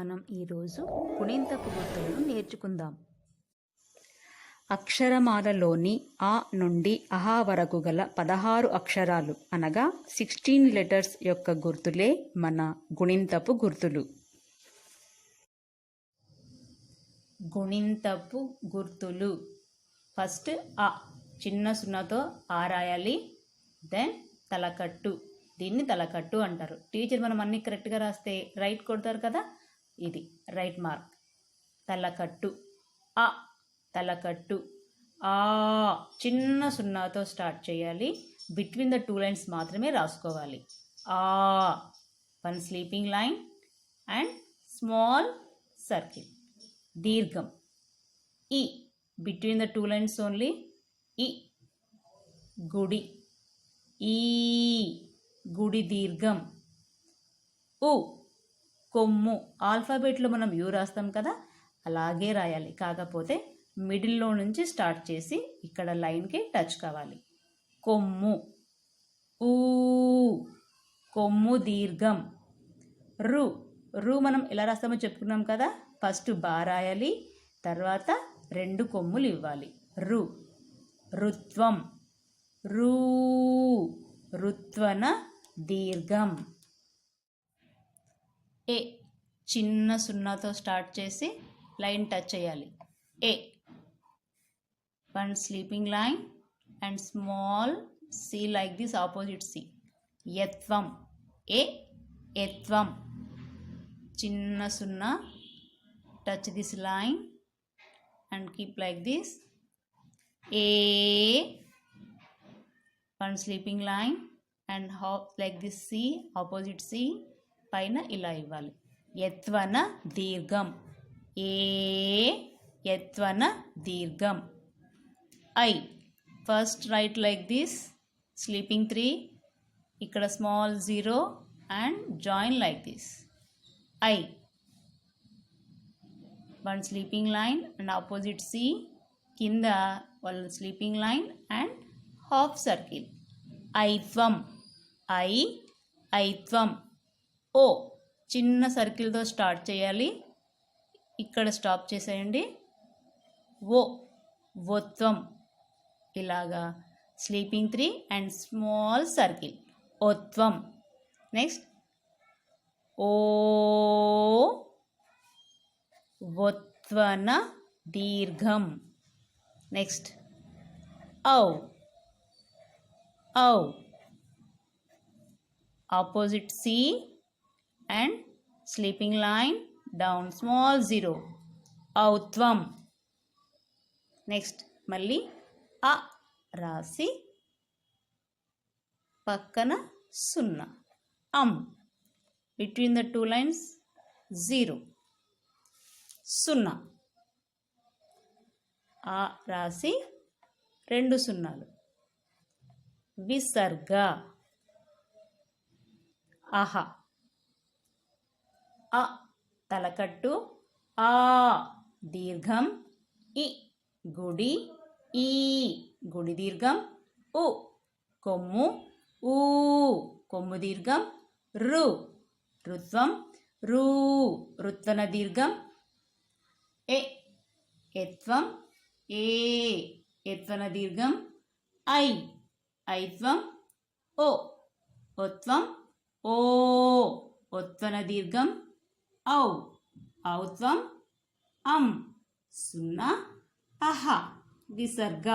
మనం ఈరోజు గుణింతపు గుర్తులను నేర్చుకుందాం. అక్షరమాలలోని ఆ నుండి అహా వరకు గల పదహారు అక్షరాలు అనగా సిక్స్టీన్ లెటర్స్ యొక్క గుర్తులే మన గుణింతపు గుర్తులు. గుణింతపు గుర్తులు. ఫస్ట్ ఆ చిన్న సున్నతో ఆ రాయాలి. దెన్ తలకట్టు. దీన్ని తలకట్టు అంటారు. టీచర్ మనం అన్ని కరెక్ట్గా రాస్తే రైట్ కొడతారు కదా? ఇది. Right mark. తలకట్టు. ఆ తలకట్టు. ఆ. చిన్న సున్నాతో స్టార్ట్ చేయాలి. బిట్వీన్ ద టూ లైన్స్ మాత్రమే రాసుకోవాలి. ఆ. One sleeping line and small circle. దీర్ఘం. ఈ. Between the two lines only. ఈ. గుడి. ఈ. గుడి దీర్ఘం. ఉ. కొమ్ము. ఆల్ఫాబెట్లో మనం యూ రాస్తాం కదా అలాగే రాయాలి. కాకపోతే మిడిల్లో నుంచి స్టార్ట్ చేసి ఇక్కడ లైన్కి టచ్ కావాలి. కొమ్ము. ఊ. కొమ్ము దీర్ఘం. రు. రు మనం ఎలా రాస్తామో చెప్పుకున్నాం కదా ఫస్ట్ బా రాయాలి తర్వాత రెండు కొమ్ములు ఇవ్వాలి. రు. రుత్వం. రూ. రుత్వన దీర్ఘం. ఏ చిన్న సున్నాతో స్టార్ట్ చేసి లైన్ టచ్ చేయాలి. ఏ. One sleeping line and small C like this opposite C. యత్వం. ఏ. యత్వం. చిన్న సున్నా touch this line and keep like this. A. One sleeping line and half like this C opposite C. పైన ఇలా ఇవ్వాలి. యత్వన దీర్ఘం. ఏ యత్వన దీర్ఘం. I. First right like this. Sleeping three. ఇక్కడ small zero and join like this. I. One sleeping line and opposite C. కింద వాళ్ళ sleeping line and half circle. ఐత్వం. ఐ. ఐత్వం. ఓ చిన్న సర్కిల్తో స్టార్ట్ చేయాలి. ఇక్కడ స్టాప్ చేసేయండి. ఓ ఓత్వం ఇలాగా. Sleeping three and small circle. ఓత్వం next. ఓ ఒత్వన దీర్ఘం. నెక్స్ట్. ఔ ఔ. Opposite C and sleeping line down small zero. ఔత్వం. Next మళ్ళీ అ రాసి పక్కన సున్నా. అమ్. Between the two lines zero. సున్నా. ఆ రాసి రెండు సున్నాలు. విసర్గ. ఆహా. అ తలకట్టు ఆ దీర్ఘం ఇ గుడి ఈ గుడి దీర్ఘం ఉ కొమ్ము ఊ కొమ్ము దీర్ఘం రు రుత్వం రూ రుత్వన దీర్ఘం ఎ ఎత్వం ఏ ఎత్వన దీర్ఘం ఐ ఐత్వం ఓ ఒత్వం ఓ ఒత్వన దీర్ఘం ఔ. ఔత్వం. అం. సున్నా. అహ. విసర్గ.